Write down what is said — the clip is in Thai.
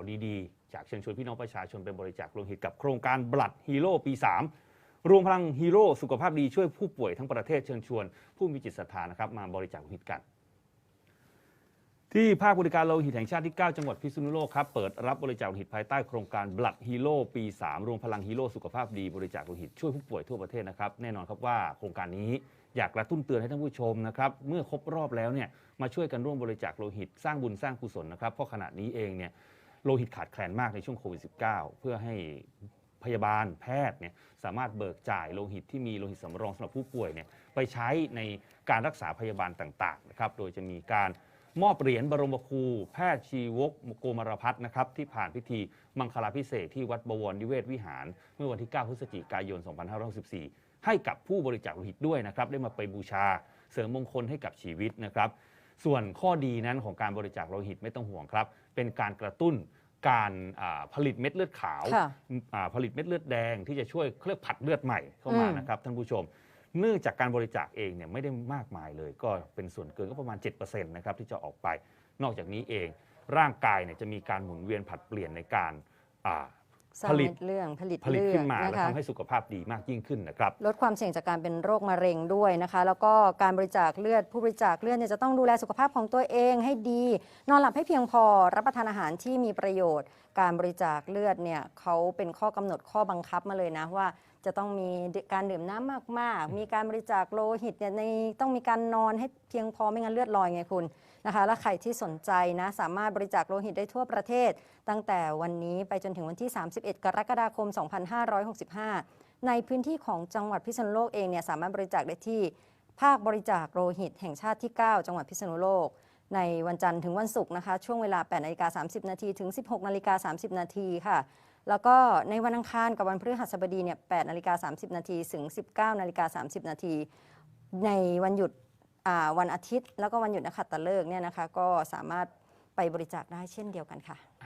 าวดีๆ จากเชิญชวนพี่น้องประชาชนเป็นบริจาคโลหิตกับโครงการบลัดฮีโร่ปี 3 รวมพลังฮีโร่สุขภาพดีช่วยผู้ป่วยทั้งประเทศเชิญชวน ผู้มีจิตศรัทธานะครับมาบริจาคโลหิตกัน ที่ภาคบริการโลหิตแห่งชาติที่ 9 จังหวัดพิษณุโลกครับเปิดรับบริจาคโลหิตภายใต้โครงการ Blood Hero ปี 3 รวมพลังฮีโร่สุขภาพดีบริจาคโลหิตช่วยผู้ป่วยทั่วประเทศนะครับแน่นอนครับว่าโครงการนี้อยากกระตุ้นเตือนให้ท่านผู้ชมนะครับเมื่อครบรอบแล้วเนี่ยมาช่วยกันร่วมบริจาคโลหิต สร้างบุญสร้างกุศลนะครับเพราะขณะนี้เองเนี่ย โลหิตขาดแคลนมากในช่วงโควิด -19 เพื่อให้พยาบาลแพทย์เนี่ยสามารถเบิกจ่ายโลหิตที่มีโลหิตสำรองสำหรับผู้ป่วยเนี่ยไปใช้ในการรักษาพยาบาลต่างๆนะครับโดยจะมีการมอบเหรียญบรมครู แพทย์ชีวกโกมารพัฒนะครับที่ผ่านพิธีมังคลาพิเศษที่วัดบวรนิเวศวิหาร เมื่อวันที่ 9 พฤศจิกายน 2564 ให้กับผู้บริจาคโลหิตด้วยนะครับได้มาไปบูชาเสริมมงคลให้กับชีวิตนะครับ ส่วนข้อดีนั้นของการบริจาคโลหิตไม่ต้องห่วงครับ เป็นการกระตุ้นการอ่าผลิตเม็ดเลือดขาวค่ะอ่าผลิตเม็ดเลือดแดงที่จะช่วยเคลือบผัดเลือดใหม่เข้ามาอืมนะครับท่านผู้ชม เนื่องจากการบริจาคเองเนี่ยไม่ได้มากมายเลย ก็เป็นส่วนเกินก็ประมาณ7%นะครับที่จะออกไป นอกจากนี้เองร่างกายเนี่ยจะมีการหมุนเวียนผลัดเปลี่ยนในการอ่า สร้างผลิตเม็ดเรื่องผลิตผลิตเลือขึ้ดนมานะและคะ ทำให้สุขภาพดีมากยิ่งขึ้นนะครับ ลดความเสี่ยงจากการเป็นโรคมะเร็งด้วยนะคะ แล้วก็การบริจาคเลือดผู้บริจาคเลือดเนี่ยจะต้องดูแลสุขภาพของตัวเองให้ดี นอนหลับให้เพียงพอรับประทานอาหารที่มีประโยชน์ การบริจาคเลือดเนี่ยเขาเป็นข้อกำหนดข้อบังคับมาเลยนะว่า จะต้องมีการดื่มน้ำมากๆ มีการบริจาคโลหิตเนี่ยในต้องมีการนอนให้เพียงพอไม่งั้นเลือดลอยไงคุณนะคะและใครที่สนใจนะสามารถบริจาคโลหิตได้ทั่วประเทศ ตั้งแต่วันนี้ไปจนถึงวันที่31 กรกฎาคม 2565 ในพื้นที่ของจังหวัดพิษณุโลกเองเนี่ยสามารถบริจาคได้ที่ ภาคบริจาคโลหิตแห่งชาติที่ 9 จังหวัดพิษณุโลก ในวันจันทร์ถึงวันศุกร์นะคะ ช่วงเวลา8นาฬิกา30 นาทีถึง 16นาฬิกา30 นาทีค่ะ แล้วก็ในวันอังคารกับวันพฤหัสบดีเนี่ย8นาฬิกา30 นาทีถึง 19นาฬิกา30 นาที ในวันหยุดวันอาทิตย์ แล้วก็วันหยุดนักขัตฤกษ์เนี่ยนะคะก็สามารถไปบริจาคได้เช่นเดียวกันค่ะ